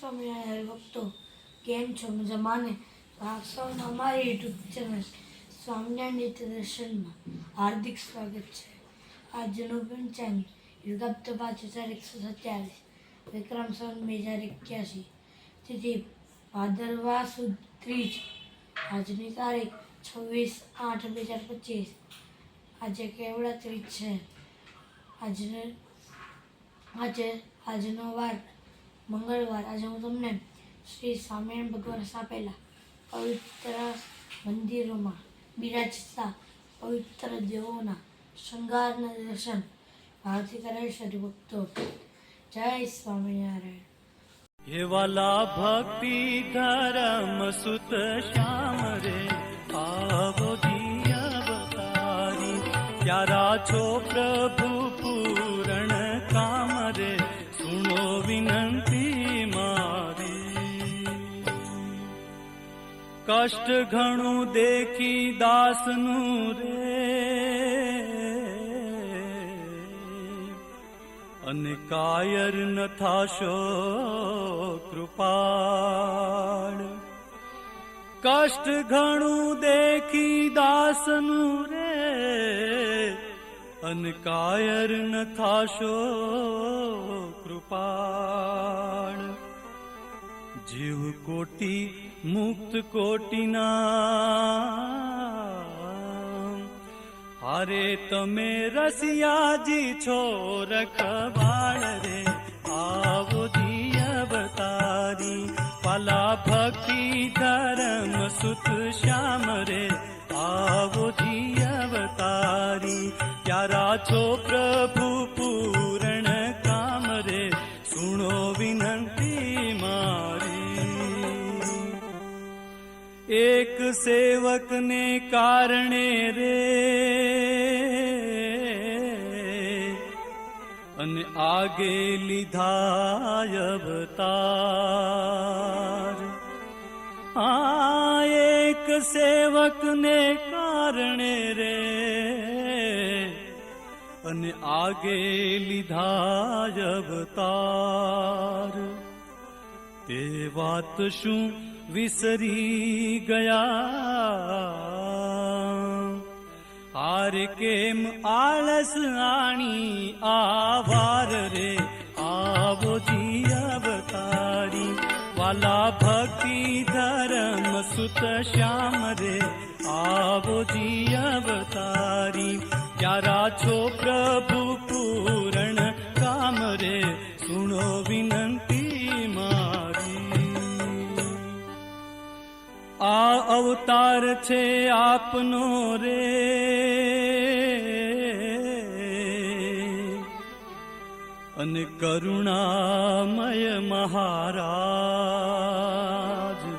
સ્વામિનારાયણ ભક્તો. કેમ છો મજામાં ને તો અમારી યુટ્યુબ ચેનલ સ્વામિનારાયણ દર્શનમાં હાર્દિક સ્વાગત છે. આજનું પંચાંગ યુગાબ્દ પાંચ હજાર એકસો સત્યાવીસ. વિક્રમ સન બે હજાર એક્યાસી. તેથી ભાદરવા સુદ ત્રીજ આજની તારીખ છવ્વીસ આઠ બે હજાર પચીસ. આજે કેવડા ત્રીજ છે? આજને, આજે, આજનો વાર મંગળવાર આજે હું તમને શ્રી સ્વામિનારાયણ ભગવાન સ્થાપેલા પવિત્ર મંદિરોમાં બિરાજતા પવિત્ર દેવોના શૃંગારના દર્શન ભારતી કરાવી ભક્તો જય સ્વામિનારાયણ. હે વાલા ભક્તિ ધરમ સુત શ્યામ રે, આવો જી અવતારી પ્યારા છો પ્રભુ કષ્ટ ઘણું દેખી દાસનું રે. અને કાયર ન થાશો કૃપાળ. કષ્ટ ઘણું દેખી દાસનું રે. અને કાયર ન થાશો કૃપાળ. જીવ કોટી मुक्तकोटिना। अरे तमे रसीरकरे आवधिवत पला भक्ति धर्म सुत श्याम रे आवधिवत प्यारा छो प्रभु पू એક સેવકને કારણે રે અને આગે લીધા અવતાર આ એક સેવકને કારણે રે અને આગે લીધા અવતાર તે વાત શું विसरी गया। आर केम विसरि गयाणि आवार रे आवो जी अवत वा भक्ति धर्म सुत श्याम रे आवो जि अवतरि। य रा प्रभु काम रे सुनो विनन्द આ અવતાર છે આપનો રે. અને કરુણામય મહારાજ,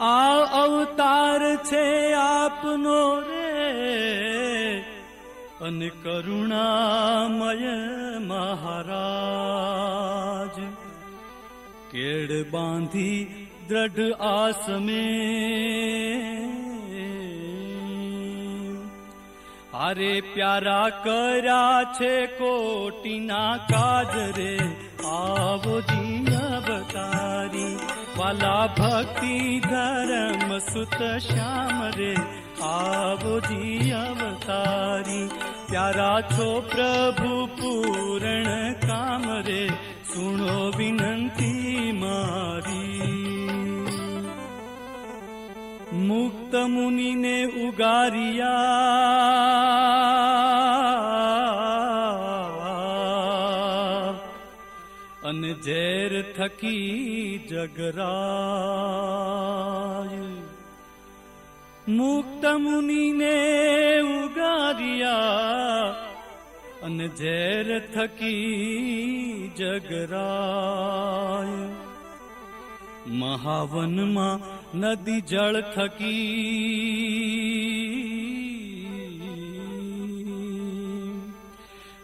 આ અવતાર છે આપનો રે. અને કરુણામય મહારાજ કેડ બાંધી दृढ आसमे। अरे प्यारा करा छे कोटिना कराटिना कादरे आवधि अवतारी वाला भक्ति धर्म सुत श्याम रे। आवो अवतारी प्यारा छो प्रभु पूरण काम रे। सुनो विनंती મુક્ત મુનિને ઉગારિયા. અને ઝેર થકી જગરાય. મુક્ત મુનિને ઉગારિયા. અને ઝેર થકી જગરાય. મહાવનમાં નદી જળ થકી.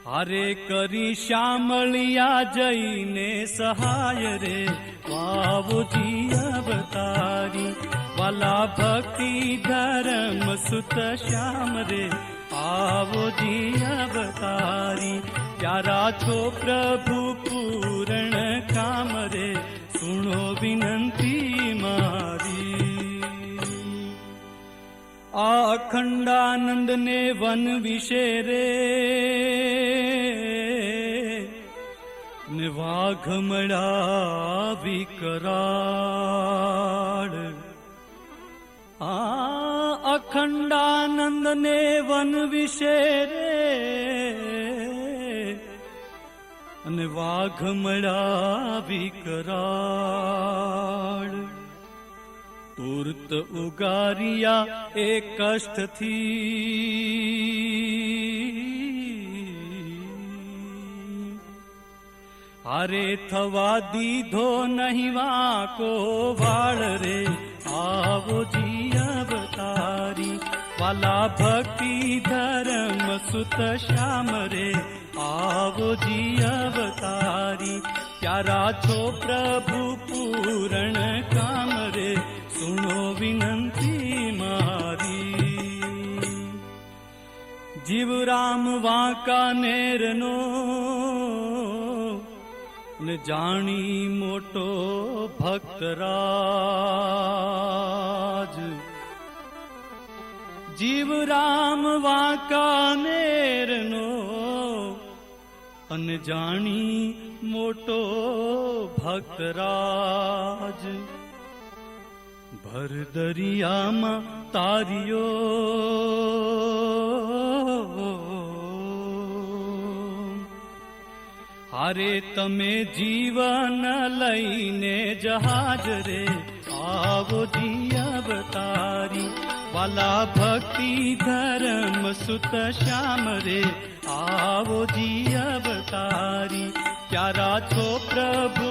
અરે કરી શ્યામળિયા જઈને સહાય રે બાબુજી અવતારી. વાલા ભક્તિ ધર્મ સુત શ્યામ રે આવો જી અવતારી. પ્યારા છો પ્રભુ પૂરણ કામ રે અખંડાનંદ ને વન વિશે રે. ને વાઘ મળ્યા વિકરાળ. આ અખંડાનંદ ને વન વિશે રે. અને વાઘ મળ્યા વિકરાળ. તુર્ત ઉગારિયા એ કષ્ટથી. અરે થવા દીધો નહીં વાકો વાળ રે, આવો જી અવતારી. વાલા ભક્તિ ધર્મ સુત શ્યામ રે, આવો જી અવતારી. પ્યારા છો પ્રભુ પૂરણ કામ રે વિનંતી મારી જીવરામ વાંકાનેરનો ને જાણી મોટો ભક્તરાજ જીવરામ વાંકાનેરનો અને જાણી મોટો ભક્તરાજ ભર દરિયામાં તારિયો હારે તમે જીવન લઈને જહાજ રે આવો જી અવતારી વાલા ભક્તિ ધર્મ સુત શ્યામ રે આવો જી અવતારી પ્યારા છો પ્રભુ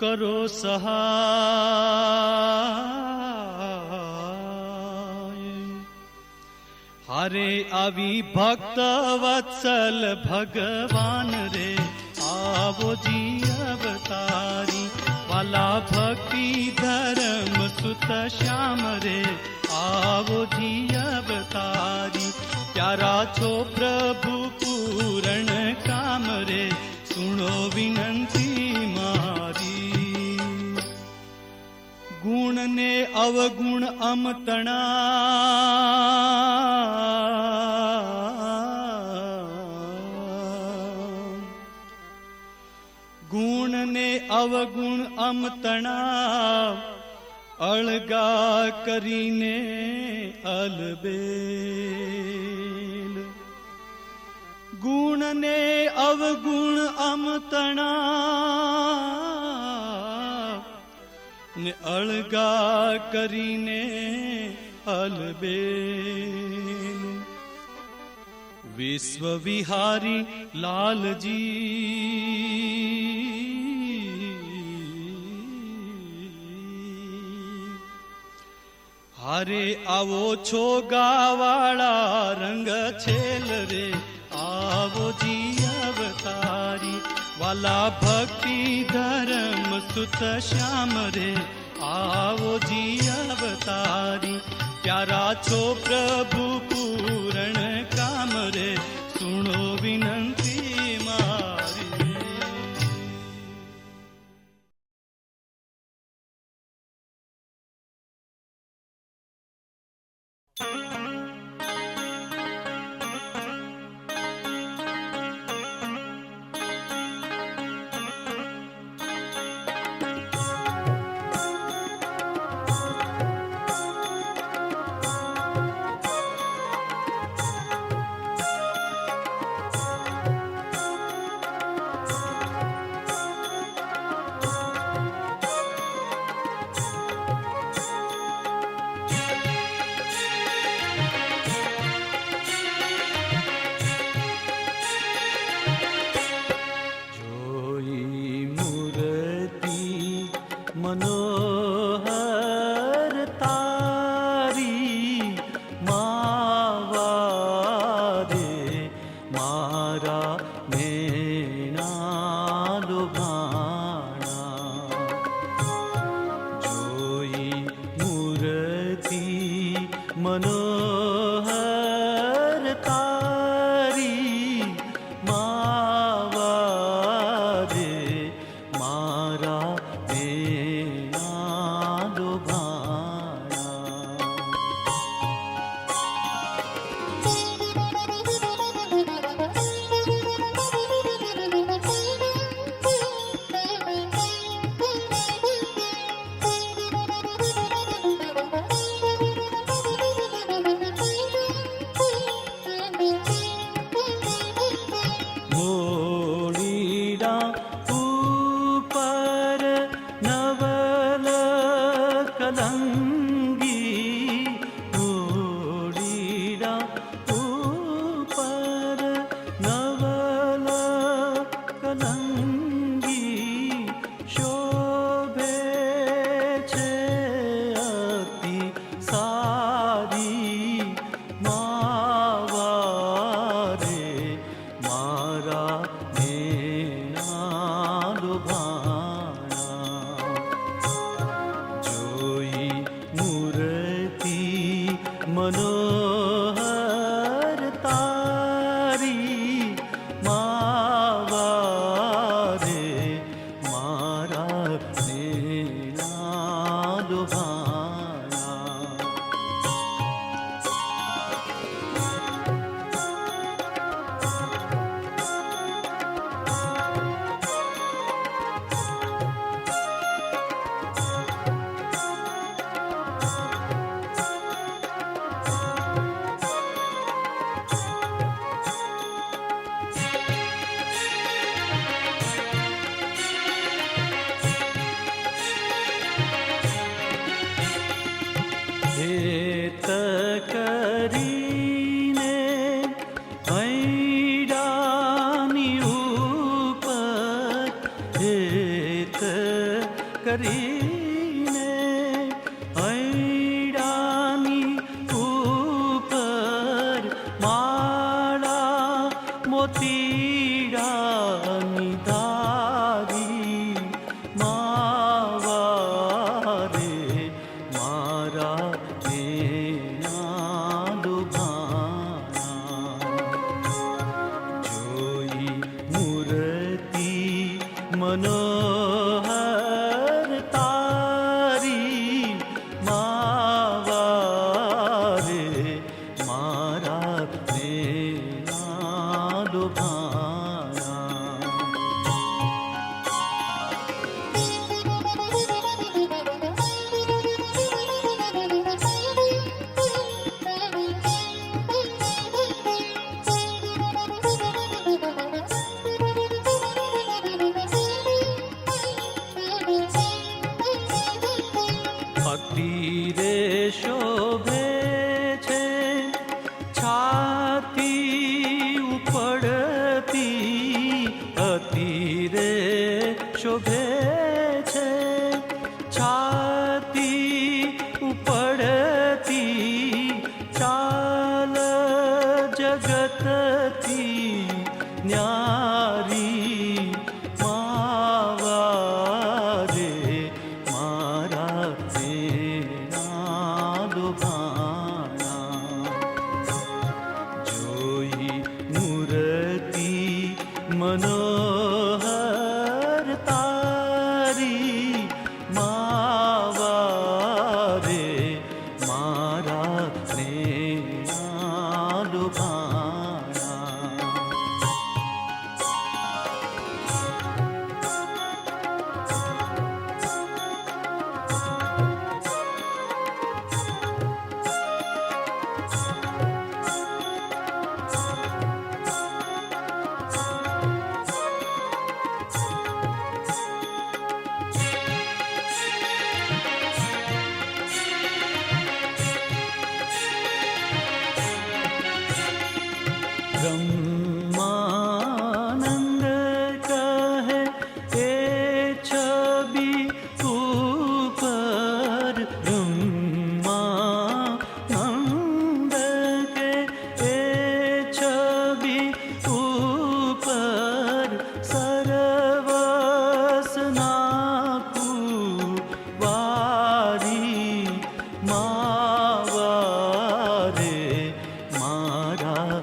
करो ो सहा अरे अविभक्तवत्सल भगवान रे आवो जी अवतारी वाला भक्ति धर्म सुत श्याम रे आवो जी अवतारी प्यारा छो प्रभु ਜਿਨੇ ਅਵਗੁਣ ਅਮਤਣਾ। ਗੁਣ ਨੇ ਅਵਗੁਣ ਅਮਤਣਾ ਅਲਗਾ ਕਰੀਨੇ ਅਲਬੇਲ। ਗੁਣ ਨੇ ਅਵਗੁਣ ਅਮਤਣਾ। ને અળગા કરીને અલબેલ. વિશ્વ વિહારી લાલજી. હારે આવો છો ગાવાળા રંગ છેલ રે, આવો જી वाला भक्ति धर्म सुत श्याम रे। आओ जी अवतारी प्यारा छो प्रभु पूरण काम रे। सुनो विनन्त oh, oh. come મારા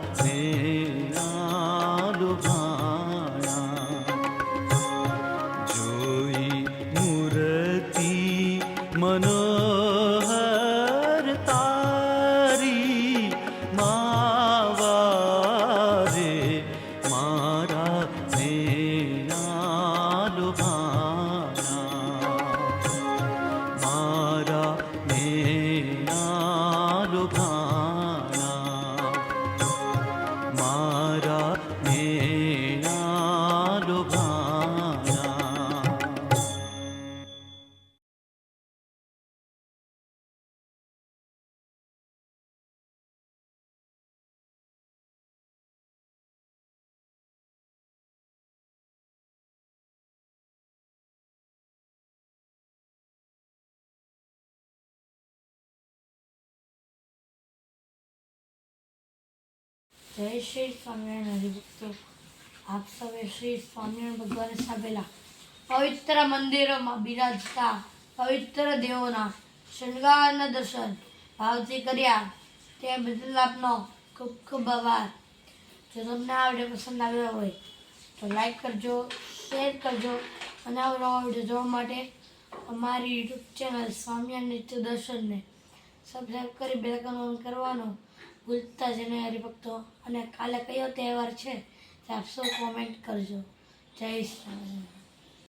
જય શ્રી સ્વામિનારાયણ હરિભક્તો. આપ સૌએ શ્રી સ્વામિનારાયણ ભગવાન સ્થાપેલા પવિત્ર મંદિરોમાં બિરાજતા પવિત્ર દેવોના શણગારના દર્શન ભાવથી કર્યા. તે બદલ આપનો ખૂબ ખૂબ આભાર. જો તમને આ વીડિયો પસંદ આવ્યો હોય તો લાઈક કરજો, શેર કરજો અને આવો વીડિયો જોવા માટે અમારી યુટ્યુબ ચેનલ સ્વામિનારાયણ નિત્ય દર્શનને સબસ્ક્રાઈબ કરી બેલકન ઓન કરવાનો ભૂલતા જ નહીં હરિભક્તો, અને કાલે કયો તહેવાર છે તે આપ સૌ કોમેન્ટ કરજો. જય શ્રી